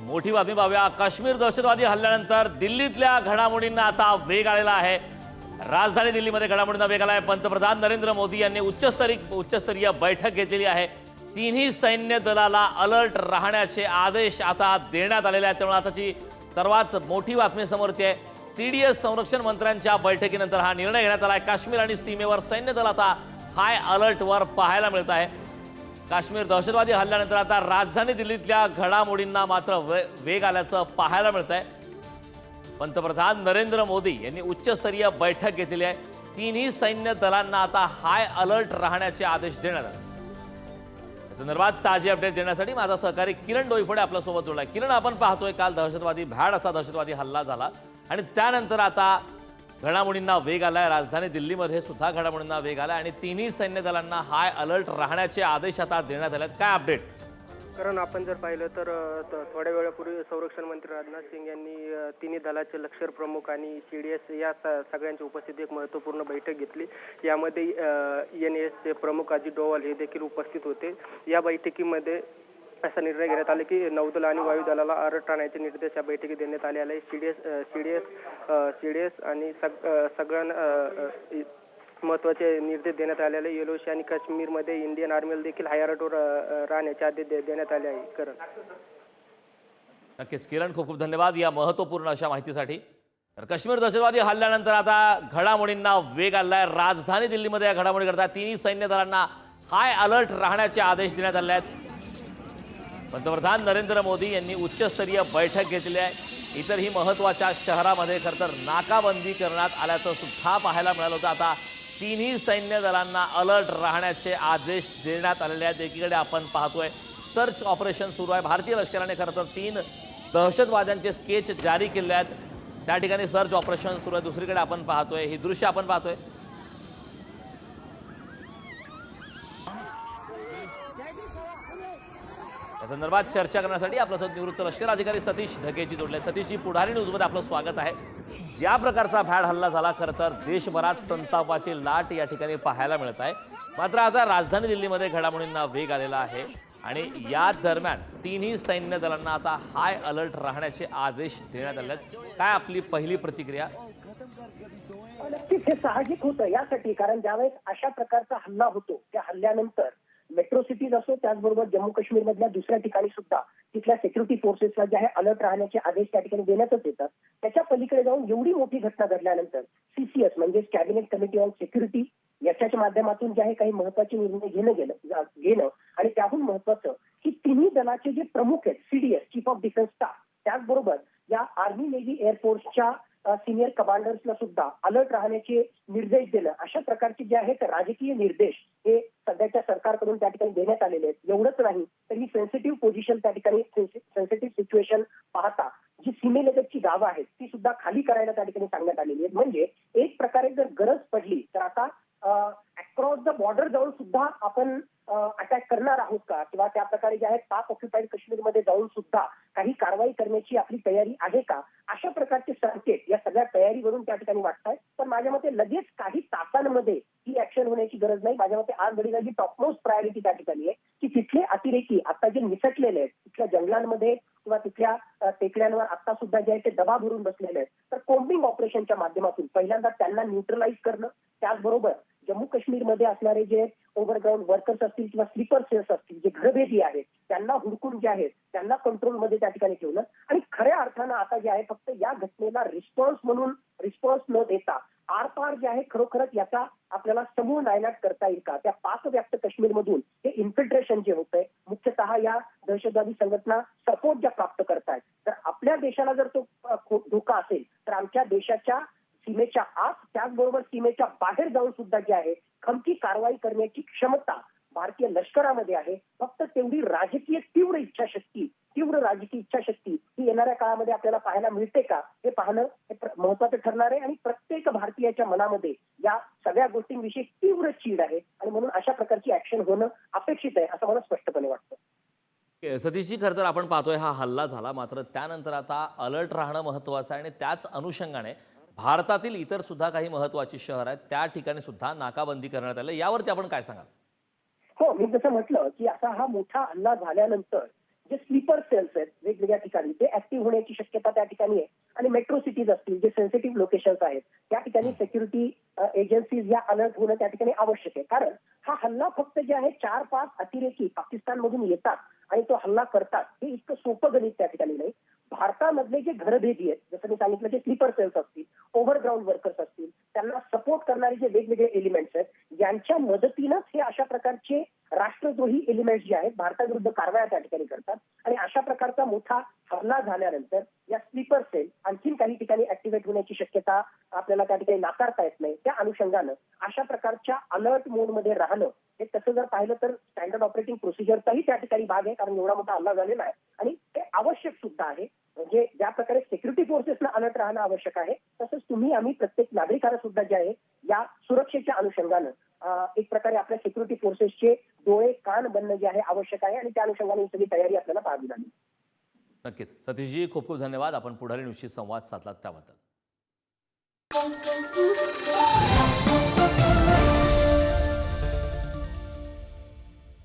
मोठी बातमी पाहूया. काश्मीर दहशतवादी हल्ल्यानंतर दिल्लीतल्या घडामोडींना आता वेग आलेला आहे. राजधानी दिल्लीमध्ये घडामोडींना वेग आला आहे. पंतप्रधान नरेंद्र मोदी यांनी उच्चस्तरीय उच्चस्तरीय बैठक घेतलेली आहे. तिन्ही सैन्य दलाला अलर्ट राहण्याचे आदेश आता देण्यात आलेले आहेत. त्यामुळे आताची सर्वात मोठी बातमी समोर येते. आहे सी डी एस संरक्षण मंत्र्यांच्या बैठकीनंतर हा निर्णय घेण्यात आला आहे. काश्मीर आणि सीमेवर सैन्य दल आता हाय अलर्टवर पाहायला मिळत आहे. काश्मीर दहशतवादी हल्ल्यानंतर आता राजधानी दिल्लीतल्या घडामोडींना मात्र वे वेग आल्याचं पाहायला मिळत आहे पंतप्रधान नरेंद्र मोदी यांनी उच्चस्तरीय बैठक घेतली आहे. तिन्ही सैन्य दलांना आता हाय अलर्ट राहण्याचे आदेश देण्यात आले. संदर्भात ताजी अपडेट देण्यासाठी माझा सहकारी किरण डोईफोडे आपल्यासोबत जोडला किरण आपण पाहतोय काल दहशतवादी भ्याड असा दहशतवादी हल्ला झाला. आणि त्यानंतर आता घडामोडींना वेग आलाय. राजधानी दिल्लीमध्ये सुद्धा घडामोडींना वेग आलाय आणि तिन्ही सैन्य दलांना हाय अलर्ट राहण्याचे आदेश आता देण्यात आले आहेत काय अपडेट? कारण आपण जर पाहिलं तर त- थोड्या वेळापूर्वी संरक्षण मंत्री राजनाथ सिंग यांनी तिन्ही दलाचे लष्कर प्रमुख आणि सी डी एस या स- सगळ्यांच्या उपस्थितीत एक महत्त्वपूर्ण बैठक घेतली. यामध्ये एन एसचे प्रमुख अजित डोवाल हे देखील उपस्थित होते. या बैठकीमध्ये असा निर्णय घेण्यात आला की नौदल आणि वायुदलाला अलर्ट राहण्याचे निर्देश या बैठकीत देण्यात आले आले. C D S C D S C D S आणि सग सगळ्यांना महत्त्वाचे निर्देश देण्यात आलेले आहे. येलोशी आणि काश्मीरमध्ये इंडियन आर्मीला देखील हाय अलर्टवर राहण्याचे आदेश दे- देण्यात आले आहे. करण नक्कीच. किरण खूप खूप धन्यवाद या महत्त्वपूर्ण अशा माहितीसाठी. तर काश्मीर दहशतवादी हल्ल्यानंतर आता घडामोडींना वेग आलाय. राजधानी दिल्लीमध्ये या घडामोडी करता तिन्ही सैन्य दलांना हाय अलर्ट राहण्याचे आदेश देण्यात आले आहेत. पंतप्रधान नरेंद्र मोदी यांनी उच्चस्तरीय बैठक घेतली आहे. इतरही महत्त्वाच्या शहरामध्ये खरंतर नाकाबंदी करण्यात आल्याचं सुद्धा पाहायला मिळालं होतं. आता तिन्ही सैन्य दलांना अलर्ट राहण्याचे आदेश देण्यात आलेले आहेत. एकीकडे आपण पाहतोय सर्च ऑपरेशन सुरू आहे. भारतीय लष्कराने खरं तर तीन दहशतवाद्यांचे स्केच जारी केले आहेत. त्या ठिकाणी सर्च ऑपरेशन सुरू आहे. दुसरीकडे आपण पाहतोय ही दृश्य आपण पाहतोय. संदर्भात चर्चा करण्यासाठी आपल्यासोबत निवृत्त लष्कर अधिकारी सतीश ढगेजी जोडले सतीशजी पुढारी न्यूजमध्ये आपलं स्वागत आहे. ज्या प्रकारचा भॅड हल्ला झाला खरं तर देशभरात संतापाची लाट या ठिकाणी पाहायला मिळत आहे. मात्र आता राजधानी दिल्लीमध्ये घडामोडींना वेग आलेला आहे आणि या दरम्यान तिन्ही सैन्य दलांना आता हाय अलर्ट राहण्याचे आदेश देण्यात आले आहेत. काय आपली पहिली प्रतिक्रिया? नक्कीच हे साहजिक होतं यासाठी कारण ज्यावेळेस अशा प्रकारचा हल्ला होतो त्या हल्ल्यानंतर मेट्रो सिटीज असो त्याचबरोबर जम्मू काश्मीर मधल्या दुसऱ्या ठिकाणी सुद्धा तिथल्या सेक्युरिटी फोर्सेसला जे आहे अलर्ट राहण्याचे आदेश त्या ठिकाणी देण्यातच येतात. त्याच्या पलीकडे जाऊन एवढी मोठी घटना घडल्यानंतर सीसीएस म्हणजे कॅबिनेट कमिटी ऑन सिक्युरिटी याच्याच्या माध्यमातून जे आहे काही महत्त्वाचे निर्णय घेणं गेलं घेणं आणि त्याहून महत्वाचं की तिन्ही दलाचे जे प्रमुख आहेत CDS chief of defence staff त्याचबरोबर या आर्मी नेव्ही एअरफोर्सच्या सिनियर कमांडर्सला सुद्धा अलर्ट राहण्याचे निर्देश देणं अशा प्रकारचे जे आहेत राजकीय निर्देश हे सध्याच्या सरकारकडून त्या ठिकाणी देण्यात आलेले आहेत. एवढंच नाही तर ही सेन्सिटिव्ह पोझिशन त्या ठिकाणी सेन्सिटिव्ह सिच्युएशन पाहता जी सीमेलगतची गावं आहेत ती सुद्धा खाली करायला त्या ठिकाणी सांगण्यात आलेली आहेत. म्हणजे एक प्रकारे जर गरज पडली तर आता अक्रॉस द बॉर्डर जाऊन सुद्धा आपण अटॅक करणार आहोत का? किंवा त्या प्रकारे जे आहेत पाक ऑक्युपाईड काश्मीरमध्ये जाऊन सुद्धा काही कारवाई करण्याची आपली तयारी आहे का? अशा प्रकारचे संकेत या सगळ्या तयारीवरून त्या ठिकाणी वाटत आहेत पण माझ्या मते लगेच काही तासांमध्ये ही ऍक्शन होण्याची गरज नाही. माझ्या मते आज घडीला जी टॉपमोस्ट प्रायोरिटी त्या ठिकाणी आहे. की तिथले अतिरेकी आता जे निसटलेले आहेत तिथल्या जंगलांमध्ये किंवा तिथल्या टेकड्यांवर आता सुद्धा जे आहे ते दबा भरून बसलेले आहेत. तर कोम्बिंग ऑपरेशनच्या माध्यमातून पहिल्यांदा त्यांना न्यूट्रलाइज करणं त्याचबरोबर जम्मू काश्मीरमध्ये असणारे जे ओव्हरग्राऊंड वर्कर्स असतील किंवा स्लीपर सेल्स असतील जे घरभेदी आहेत त्यांना हुडकून जे आहेत त्यांना कंट्रोलमध्ये त्या ठिकाणी ठेवलं. आणि खऱ्या अर्थानं आता जे आहे फक्त या घटनेला रिस्पॉन्स म्हणून रिस्पॉन्स न देता आरपार जे आहे खरोखरच याचा आपल्याला समूळ नायनाट करता येईल का? त्या पाक व्याप्त काश्मीरमधून हे इन्फिल्ट्रेशन जे होतंय मुख्यतः या दहशतवादी संघटना सपोर्ट ज्या प्राप्त करतायत. तर आपल्या देशाला जर तो धोका असेल तर आमच्या देशाच्या सीमेच्या आत त्याचबरोबर सीमेच्या बाहेर जाऊन सुद्धा जे आहे खमकी कारवाई करण्याची क्षमता भारतीय लष्करामध्ये आहे. फक्त तेवढी राजकीय तीव्र इच्छाशक्ती तीव्र राजकीय इच्छाशक्ती ही येणाऱ्या काळामध्ये आपल्याला पाहायला मिळते का? हे पाहणं हे महत्वाचं ठरणार आहे आणि प्रत्येक भारतीयाच्या मनामध्ये या सगळ्या गोष्टींविषयी तीव्र चीड आहे आणि म्हणून अशा प्रकारची ऍक्शन होणं अपेक्षित आहे असं मला स्पष्टपणे वाटतं. सतीशजी खरं तर आपण पाहतोय हा हल्ला झाला. मात्र त्यानंतर आता अलर्ट राहणं महत्वाचं आहे आणि त्याच अनुषंगाने भारतातील इतर सुद्धा काही महत्वाची शहर आहेत त्या ठिकाणी सुद्धा नाकाबंदी करण्यात आली यावरती आपण काय सांगाल? हो मी जसं म्हटलं की असा हा मोठा हल्ला झाल्यानंतर जे स्लीपर सेल्स आहेत वेगवेगळ्या ठिकाणी ते ऍक्टिव्ह होण्याची शक्यता त्या ठिकाणी आहे. आणि मेट्रो सिटीज असतील जे सेन्सिटिव्ह लोकेशन्स आहेत त्या ठिकाणी सेक्युरिटी एजन्सीज या अलर्ट होणं त्या ठिकाणी आवश्यक आहे. कारण हा हल्ला फक्त जे आहे चार पाच अतिरेकी पाकिस्तानमधून येतात आणि तो हल्ला करतात हे इतकं सोपं गणित त्या ठिकाणी नाही. भारतामधले जे घरभेदी आहेत जसं मी सांगितलं जे स्लीपर सेल्स असतील ओव्हरग्राऊंड वर्कर्स असतील त्यांना सपोर्ट करणारे जे वेगवेगळे एलिमेंट्स आहेत यांच्या मदतीनंच हे अशा प्रकारचे राष्ट्रद्रोही एलिमेंट्स जे आहेत भारताविरुद्ध कारवाया त्या ठिकाणी करतात. आणि अशा प्रकारचा मोठा हल्ला झाल्यानंतर या स्लीपर सेल आणखीन काही ठिकाणी ऍक्टिव्हेट होण्याची शक्यता आपल्याला त्या ठिकाणी नाकारता येत नाही. त्या अनुषंगानं अशा प्रकारच्या अलर्ट मोडमध्ये राहणं हे तसं जर पाहिलं तर स्टँडर्ड ऑपरेटिंग प्रोसिजरचाही त्या ठिकाणी भाग आहे कारण एवढा मोठा हल्ला झालेला आहे. आणि ते आवश्यक सुद्धा आहे. म्हणजे ज्या प्रकारे सिक्युरिटी फोर्सेसला अलर्ट राहणं आवश्यक आहे तसंच तुम्ही आम्ही प्रत्येक नागरिकाला सुद्धा जे आहे या सुरक्षेच्या अनुषंगानं एक प्रकारे आपल्या सिक्युरिटी फोर्सेसचे डोळे कान बनणं जे आहे आवश्यक आहे आणि त्या अनुषंगाने ही सगळी तयारी आपल्याला पाहावी लागेल. नक्कीच. सतीशजी खूप खूप धन्यवाद. आपण पुढारी न्यूजशी संवाद साधलात त्याबद्दल.